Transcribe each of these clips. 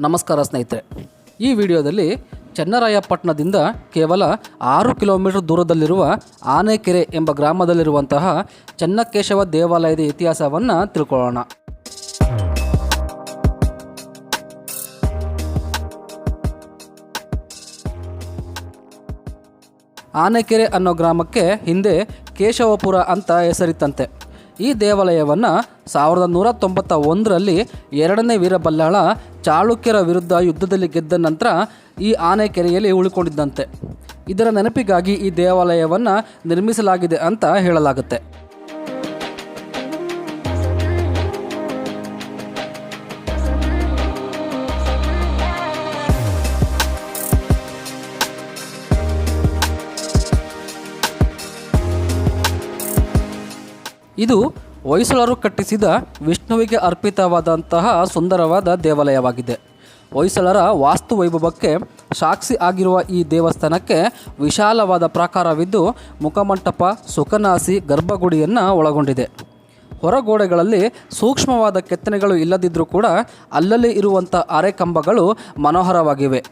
ನಮಸ್ಕಾರ ಸ್ನೇಹಿತರೆ. ಈ ವಿಡಿಯೋದಲ್ಲಿ ಚನ್ನರಾಯಪಟ್ಟಣದಿಂದ ಕೇವಲ ಆರು ಕಿಲೋಮೀಟರ್ ದೂರದಲ್ಲಿರುವ ಆನೆಕೆರೆ ಎಂಬ ಗ್ರಾಮದಲ್ಲಿರುವಂತಹ ಚನ್ನಕೇಶವ ದೇವಾಲಯದ ಇತಿಹಾಸವನ್ನು ತಿಳ್ಕೊಳ್ಳೋಣ. ಆನೆಕೆರೆ ಅನ್ನೋ ಗ್ರಾಮಕ್ಕೆ ಹಿಂದೆ ಕೇಶವಪುರ ಅಂತ ಹೆಸರಿತ್ತಂತೆ. ಈ ದೇವಾಲಯವನ್ನು ಸಾವಿರದ ನೂರ ತೊಂಬತ್ತ ಒಂದರಲ್ಲಿ ಎರಡನೇ ವೀರಬಲ್ಲಾಳ ಚಾಳುಕ್ಯರ ವಿರುದ್ಧ ಯುದ್ಧದಲ್ಲಿ ಗೆದ್ದ ನಂತರ ಈ ಆನೆಕೆರೆಯಲ್ಲಿ ಉಳ್ಕೊಂಡಿದ್ದಂತೆ. ಇದರ ನೆನಪಿಗಾಗಿ ಈ ದೇವಾಲಯವನ್ನು ನಿರ್ಮಿಸಲಾಗಿದೆ ಅಂತ ಹೇಳಲಾಗುತ್ತೆ. ಇದು ಹೊಯ್ಸಳರು ಕಟ್ಟಿಸಿದ ವಿಷ್ಣುವಿಗೆ ಅರ್ಪಿತವಾದಂತಹ ಸುಂದರವಾದ ದೇವಾಲಯವಾಗಿದೆ. ಹೊಯ್ಸಳರ ವಾಸ್ತು ವೈಭವಕ್ಕೆ ಸಾಕ್ಷಿ ಆಗಿರುವ ಈ ದೇವಸ್ಥಾನಕ್ಕೆ ವಿಶಾಲವಾದ ಪ್ರಾಕಾರವಿದ್ದು ಮುಖಮಂಟಪ ಸುಖನಾಸಿ ಗರ್ಭಗುಡಿಯನ್ನು ಒಳಗೊಂಡಿದೆ. ಹೊರಗೋಡೆಗಳಲ್ಲಿ ಸೂಕ್ಷ್ಮವಾದ ಕೆತ್ತನೆಗಳು ಇಲ್ಲದಿದ್ದರೂ ಕೂಡ ಅಲ್ಲಲ್ಲಿ ಇರುವಂಥ ಅರೆಕಂಬಗಳು ಮನೋಹರವಾಗಿವೆ.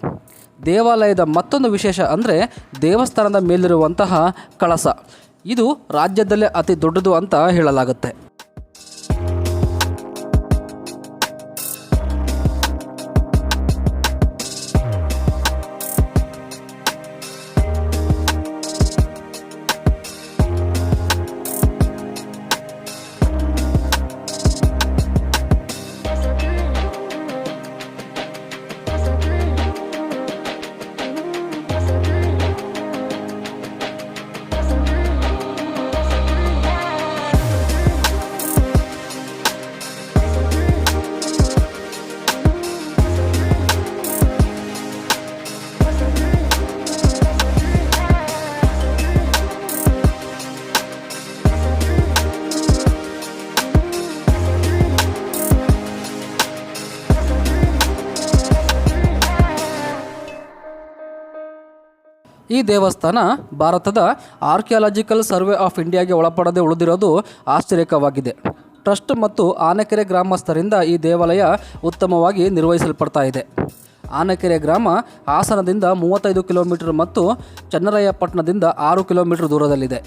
ದೇವಾಲಯದ ಮತ್ತೊಂದು ವಿಶೇಷ ಅಂದರೆ ದೇವಸ್ಥಾನದ ಮೇಲಿರುವಂತಹ ಕಳಸ. ಇದು ರಾಜ್ಯದಲ್ಲೇ ಅತಿ ದೊಡ್ಡದು ಅಂತ ಹೇಳಲಾಗುತ್ತೆ. ಈ ದೇವಸ್ಥಾನ ಭಾರತದ ಆರ್ಕಿಯಾಲಜಿಕಲ್ ಸರ್ವೆ ಆಫ್ ಇಂಡಿಯಾಗೆ ಒಳಪಡದೆ ಉಳಿದಿರೋದು ಆಶ್ಚರ್ಯಕವಾಗಿದೆ ಟ್ರಸ್ಟ್ ಮತ್ತು ಆನೆಕೆರೆ ಗ್ರಾಮಸ್ಥರಿಂದ ಈ ದೇವಾಲಯ ಉತ್ತಮವಾಗಿ ನಿರ್ವಹಿಸಲ್ಪಡ್ತಾ ಇದೆ. ಆನೆಕೆರೆ ಗ್ರಾಮ ಹಾಸನದಿಂದ ಮೂವತ್ತೈದು ಕಿಲೋಮೀಟರ್ ಮತ್ತು ಚನ್ನರಾಯಪಟ್ಟಣದಿಂದ ಆರು ಕಿಲೋಮೀಟರ್ ದೂರದಲ್ಲಿದೆ.